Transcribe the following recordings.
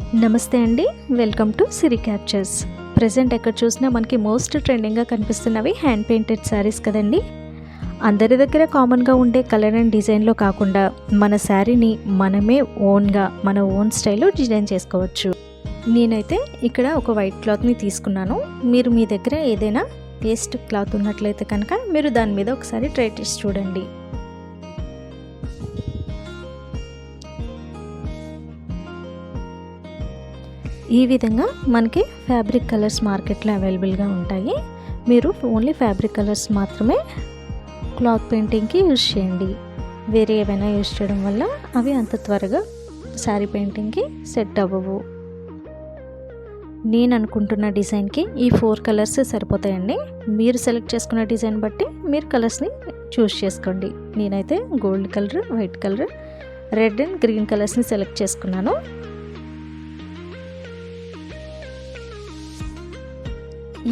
నమస్తే అండి. Welcome to Siri captures. Present ఎక్కడ చూసినా మనకి మోస్ట్ ట్రెండింగ్గా కనిపిస్తున్నవి హ్యాండ్ పెయింటెడ్ శారీస్ కదండి. అందరి దగ్గర కామన్గా ఉండే కలర్ అండ్ డిజైన్లో కాకుండా మన శారీని మనమే ఓన్గా మన ఓన్ స్టైల్లో డిజైన్ చేసుకోవచ్చు. నేనైతే ఇక్కడ ఒక వైట్ క్లాత్ని తీసుకున్నాను. మీరు మీ దగ్గర ఏదైనా వేస్ట్ క్లాత్ ఉన్నట్లయితే కనుక మీరు దాని మీద ఒకసారి ట్రై చేసి చూడండి. ఈ విధంగా మనకి ఫ్యాబ్రిక్ కలర్స్ మార్కెట్లో అవైలబుల్గా ఉంటాయి. మీరు ఓన్లీ ఫ్యాబ్రిక్ కలర్స్ మాత్రమే క్లాత్ పెయింటింగ్కి యూజ్ చేయండి. వేరే ఏవైనా యూజ్ చేయడం వల్ల అవి అంత త్వరగా శారీ పెయింటింగ్కి సెట్ అవ్వవు. నేను అనుకుంటున్న డిజైన్కి ఈ ఫోర్ కలర్స్ సరిపోతాయండి. మీరు సెలెక్ట్ చేసుకున్న డిజైన్ బట్టి మీరు కలర్స్ని చూస్ చేసుకోండి. నేనైతే gold colour white colour red and green కలర్స్ని select చేసుకున్నాను.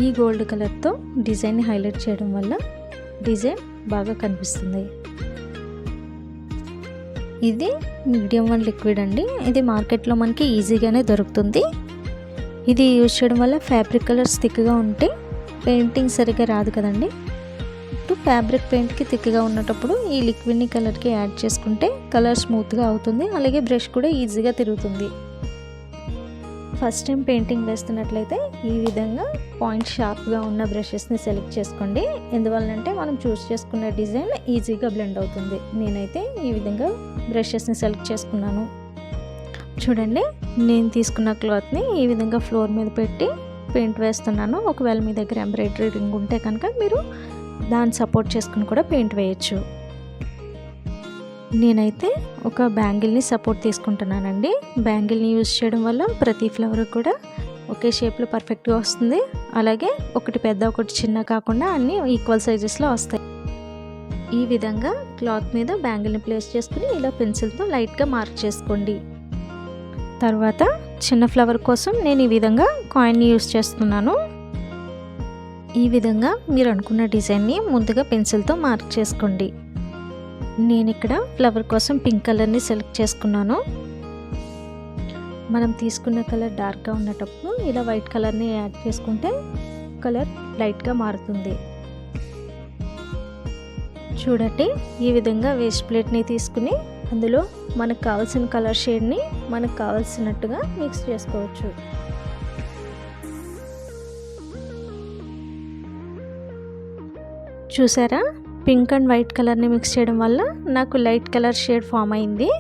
ఈ గోల్డ్ కలర్తో డిజైన్ని హైలైట్ చేయడం వల్ల డిజైన్ బాగా కనిపిస్తుంది. ఇది మీడియం వన్ లిక్విడ్ అండి. ఇది మార్కెట్లో మనకి ఈజీగానే దొరుకుతుంది. ఇది యూజ్ చేయడం వల్ల ఫ్యాబ్రిక్ కలర్స్ థిక్గా ఉంటే పెయింటింగ్ సరిగ్గా రాదు కదండి. ఇప్పుడు ఫ్యాబ్రిక్ పెయింట్కి థిక్గా ఉన్నటప్పుడు ఈ లిక్విడ్ని కలర్కి యాడ్ చేసుకుంటే కలర్ స్మూత్గా అవుతుంది. అలాగే బ్రష్ కూడా ఈజీగా తిరుగుతుంది. ఫస్ట్ టైం పెయింటింగ్ వేస్తున్నట్లయితే ఈ విధంగా పాయింట్ షార్ప్గా ఉన్న బ్రషెస్ని సెలెక్ట్ చేసుకోండి. ఎందువల్లంటే మనం చూస్ చేసుకున్న డిజైన్ ఈజీగా బ్లెండ్ అవుతుంది. నేనైతే ఈ విధంగా బ్రషెస్ని సెలెక్ట్ చేసుకున్నాను. చూడండి నేను తీసుకున్న క్లాత్ని ఈ విధంగా ఫ్లోర్ మీద పెట్టి పెయింట్ వేస్తున్నాను. ఒకవేళ మీ దగ్గర ఎంబ్రాయిడరీ రింగ్ ఉంటే కనుక మీరు దాన్ని సపోర్ట్ చేసుకుని కూడా పెయింట్ వేయచ్చు. నేనైతే ఒక బ్యాంగిల్ని సపోర్ట్ తీసుకుంటున్నానండి. బ్యాంగిల్ని యూజ్ చేయడం వల్ల ప్రతి ఫ్లవర్ కూడా ఒకే షేప్లో పర్ఫెక్ట్గా వస్తుంది. అలాగే ఒకటి పెద్ద ఒకటి చిన్న కాకుండా అన్నీ ఈక్వల్ సైజెస్లో వస్తాయి. ఈ విధంగా క్లాత్ మీద బ్యాంగిల్ని ప్లేస్ చేసుకుని ఇలా పెన్సిల్తో లైట్గా మార్క్ చేసుకోండి. తర్వాత చిన్న ఫ్లవర్ కోసం నేను ఈ విధంగా కాయిన్ని యూజ్ చేస్తున్నాను. ఈ విధంగా మీరు అనుకున్న డిజైన్ని ముందుగా పెన్సిల్తో మార్క్ చేసుకోండి. నేను ఇక్కడ ఫ్లవర్ కోసం పింక్ కలర్ని సెలెక్ట్ చేసుకున్నాను. మనం తీసుకున్న కలర్ డార్క్గా ఉన్నటప్పుడు ఇలా వైట్ కలర్ని యాడ్ చేసుకుంటే కలర్ లైట్గా మారుతుంది. చూడండి ఈ విధంగా వేస్ట్ ప్లేట్ని తీసుకుని అందులో మనకు కావాల్సిన కలర్ షేడ్ని మనకు కావాల్సినట్టుగా మిక్స్ చేసుకోవచ్చు. చూసారా? పింక్ అండ్ వైట్ కలర్ని మిక్స్ చేయడం వల్ల నాకు లైట్ కలర్ షేడ్ ఫామ్ అయింది.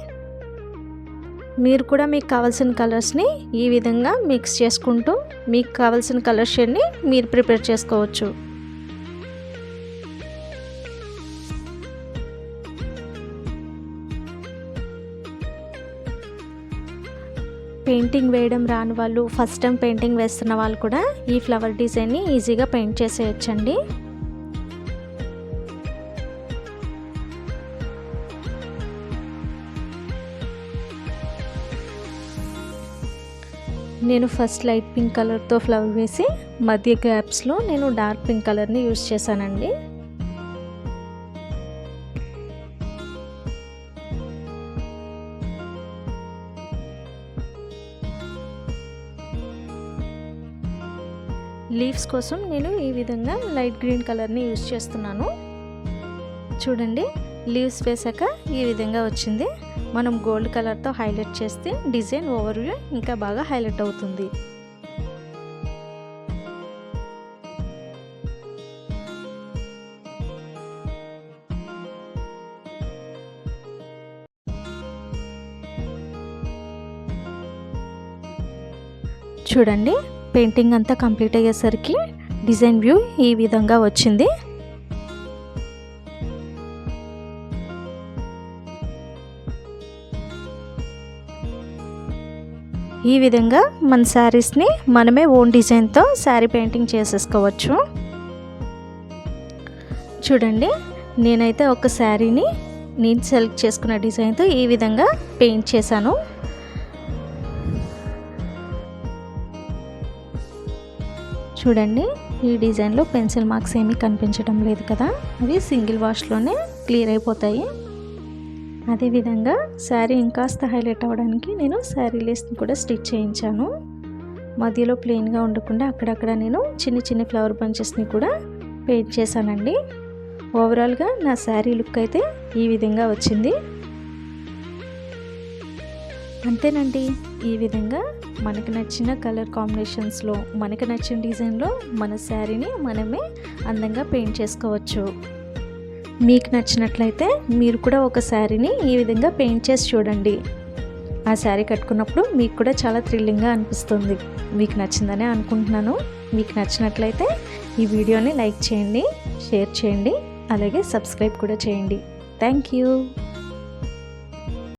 మీరు కూడా మీకు కావాల్సిన కలర్స్ని ఈ విధంగా మిక్స్ చేసుకుంటూ మీకు కావాల్సిన కలర్ షేడ్ని మీరు ప్రిపేర్ చేసుకోవచ్చు. పెయింటింగ్ వేయడం రాని వాళ్ళు ఫస్ట్ టైం పెయింటింగ్ వేస్తున్న వాళ్ళు కూడా ఈ ఫ్లవర్ డిజైన్ని ఈజీగా పెయింట్ చేసేయచ్చండి. నేను ఫస్ట్ లైట్ పింక్ కలర్తో ఫ్లవర్ వేసి మధ్య గ్యాప్స్లో నేను డార్క్ పింక్ కలర్ని యూజ్ చేశానండి. లీవ్స్ కోసం నేను ఈ విధంగా లైట్ గ్రీన్ కలర్ని యూజ్ చేస్తున్నాను. చూడండి లీవ్స్ వేసాక ఈ విధంగా వచ్చింది. మనం గోల్డ్ కలర్తో హైలైట్ చేస్తే డిజైన్ ఓవర్వ్యూ ఇంకా బాగా హైలైట్ అవుతుంది. చూడండి పెయింటింగ్ అంతా కంప్లీట్ అయ్యేసరికి డిజైన్ వ్యూ ఈ విధంగా వచ్చింది. ఈ విధంగా మన శారీస్ని మనమే ఓన్ డిజైన్తో శారీ పెయింటింగ్ చేసేసుకోవచ్చు. చూడండి నేనైతే ఒక శారీని నేను సెలెక్ట్ చేసుకున్న డిజైన్తో ఈ విధంగా పెయింట్ చేశాను. చూడండి ఈ డిజైన్లో పెన్సిల్ మార్క్స్ ఏమీ కనిపించడం లేదు కదా? అవి సింగిల్ వాష్లోనే క్లియర్ అయిపోతాయి. అదేవిధంగా శారీ ఇంకాస్త హైలైట్ అవ్వడానికి నేను శారీ లేస్ని కూడా స్టిచ్ చేయించాను. మధ్యలో ప్లెయిన్గా ఉండకుండా అక్కడక్కడ నేను చిన్న చిన్న ఫ్లవర్ బంచెస్ని కూడా పెయింట్ చేశానండి. ఓవరాల్గా నా శారీ లుక్ అయితే ఈ విధంగా వచ్చింది. అంతేనండి ఈ విధంగా మనకు నచ్చిన కలర్ కాంబినేషన్స్లో మనకు నచ్చిన డిజైన్లో మన శారీని మనమే అందంగా పెయింట్ చేసుకోవచ్చు. మీకు నచ్చినట్లయితే మీరు కూడా ఒక శారీని ఈ విధంగా పెయింట్ చేసి చూడండి. ఆ శారీ కట్టుకున్నప్పుడు మీకు కూడా చాలా థ్రిల్లింగ్గా అనిపిస్తుంది. మీకు నచ్చిందనే అనుకుంటున్నాను. మీకు నచ్చినట్లయితే ఈ వీడియోని లైక్ చేయండి షేర్ చేయండి అలాగే సబ్స్క్రైబ్ కూడా చేయండి. Thank you.